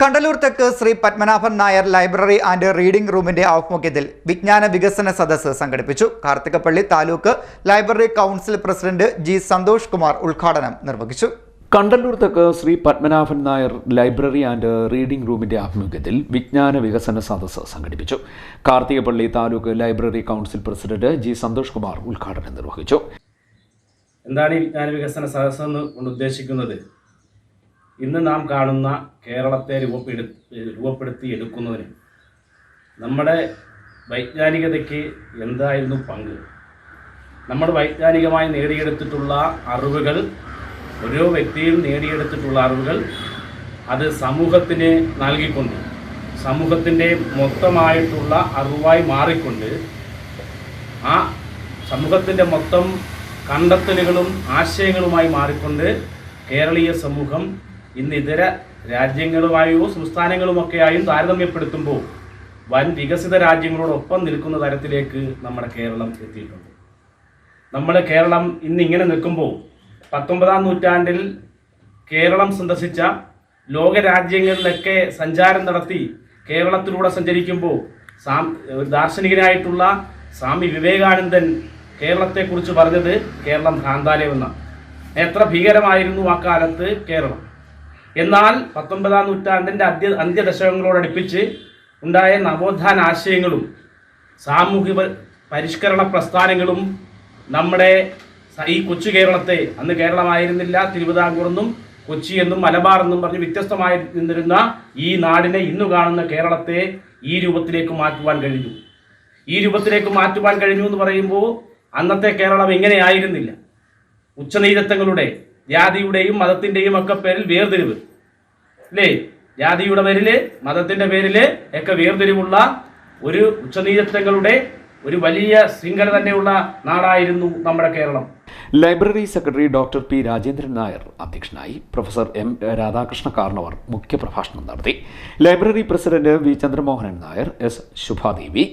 കണ്ടലൂർ തെക്ക് Sree Padmanabhan Nair library and reading റൂമിന്റെ ആഭിമുഖ്യത്തിൽ വിജ്ഞാന വികസന സദസ്സ് സംഘടിപ്പിച്ചു. Karthikappally taluk library council president G Santhosh Kumar ഉദ്ഘാടനം നിർവഹിച്ചു. കണ്ടല്ലൂർ തെക്ക് Sree Padmanabhan Nair library and reading റൂമിന്റെ ആഭിമുഖ്യത്തിൽ വിജ്ഞാന വികസന സദസ്സ് സംഘടിപ്പിച്ചു. Karthikappally taluk library council president G Santhosh Kumar ഉദ്ഘാടനം നിർവഹിച്ചു. എന്താണ് ഈ വിജ്ഞാന വികസന സദസ്സ് എന്ന് കൊണ്ട് ഉദ്ദേശിക്കുന്നത്? ഇന്ന് നാം കാണുന്ന കേരളത്തെ രൂപപ്പെടു രൂപപ്പെടുത്തി എടുക്കുന്നതിന് നമ്മുടെ വൈജ്ഞാനികതയ്ക്ക് എന്തായിരുന്നു പങ്ക്? നമ്മൾ വൈജ്ഞാനികമായി നേടിയെടുത്തിട്ടുള്ള അറിവുകൾ ഓരോ വ്യക്തിയും നേടിയെടുത്തിട്ടുള്ള അറിവുകൾ അത് സമൂഹത്തിന് നൽകിക്കൊണ്ട് സമൂഹത്തിന്റെ മൊത്തമായിട്ടുള്ള അറിവായി മാറിക്കൊണ്ട് ആ സമൂഹത്തിന്റെ മൊത്തം കണ്ടെത്തലുകളും ആശയങ്ങളുമായി മാറിക്കൊണ്ട് കേരളീയ സമൂഹം ഇന്ന് ഇതര രാജ്യങ്ങളുമായോ സംസ്ഥാനങ്ങളുമൊക്കെയായും താരതമ്യപ്പെടുത്തുമ്പോൾ വൻ വികസിത രാജ്യങ്ങളോടൊപ്പം നിൽക്കുന്ന തരത്തിലേക്ക് നമ്മുടെ കേരളം എത്തിയിട്ടുണ്ട്. നമ്മുടെ കേരളം ഇന്ന് ഇങ്ങനെ നിൽക്കുമ്പോൾ പത്തൊമ്പതാം നൂറ്റാണ്ടിൽ കേരളം സന്ദർശിച്ച ലോകരാജ്യങ്ങളിലൊക്കെ സഞ്ചാരം നടത്തി കേരളത്തിലൂടെ സഞ്ചരിക്കുമ്പോൾ സാം ഒരു ദാർശനികനായിട്ടുള്ള സ്വാമി വിവേകാനന്ദൻ കേരളത്തെക്കുറിച്ച് പറഞ്ഞത് കേരളം ഭ്രാന്താലയം എന്നാണ്. എത്ര ഭീകരമായിരുന്നു ആ കാലത്ത് കേരളം. എന്നാൽ പത്തൊമ്പതാം നൂറ്റാണ്ടിന്റെ അന്ത്യ അന്ത്യദശകങ്ങളോടടുപ്പിച്ച് ഉണ്ടായ നവോത്ഥാന ആശയങ്ങളും സാമൂഹിക പരിഷ്കരണ പ്രസ്ഥാനങ്ങളും നമ്മുടെ ഈ കൊച്ചു കേരളത്തെ അന്ന് കേരളമായിരുന്നില്ല. തിരുവിതാംകൂർ എന്നും കൊച്ചി എന്നും മലബാർ എന്നും പറഞ്ഞ് വ്യത്യസ്തമായി നിന്നിരുന്ന ഈ നാടിനെ ഇന്നു കാണുന്ന കേരളത്തെ ഈ രൂപത്തിലേക്ക് മാറ്റുവാൻ കഴിഞ്ഞു. ഈ രൂപത്തിലേക്ക് മാറ്റുവാൻ കഴിഞ്ഞു എന്ന് പറയുമ്പോൾ അന്നത്തെ കേരളം എങ്ങനെയായിരുന്നില്ല? ഉച്ചനീചത്വങ്ങളുടെ ജാതിയുടെയും മതത്തിന്റെയും ഒക്കെ പേരിൽ വേർതിരിവ്. അല്ലേ ജാതിയുടെ പേരിൽ മതത്തിന്റെ പേരിൽ ഒക്കെ വേർതിരിവുള്ള ഒരു ഉച്ചനീചത്വങ്ങളുടെ ഒരു വലിയ ശൃംഖല തന്നെയുള്ള നാടായിരുന്നു നമ്മുടെ Keralam. Library secretary doctor P Rajendran Nair അധ്യക്ഷനായി പ്രൊഫസർ എം രാധാകൃഷ്ണ കാർണവർ മുഖ്യപ്രഭാഷണം നടത്തി. Library president V Chandramohanan Nair S Subhadevi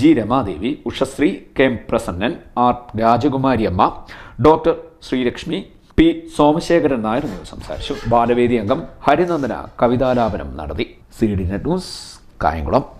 G Ramadevi Ushasree K M Prasannan R Rajakumariyamma doctor Sreelakshmi P Somasekharan Nair സംസാരിച്ചു. ബാലവേദി അംഗം ഹരിനന്ദന കവിതാലാപനം നടത്തി. C D net news Kayamkulam.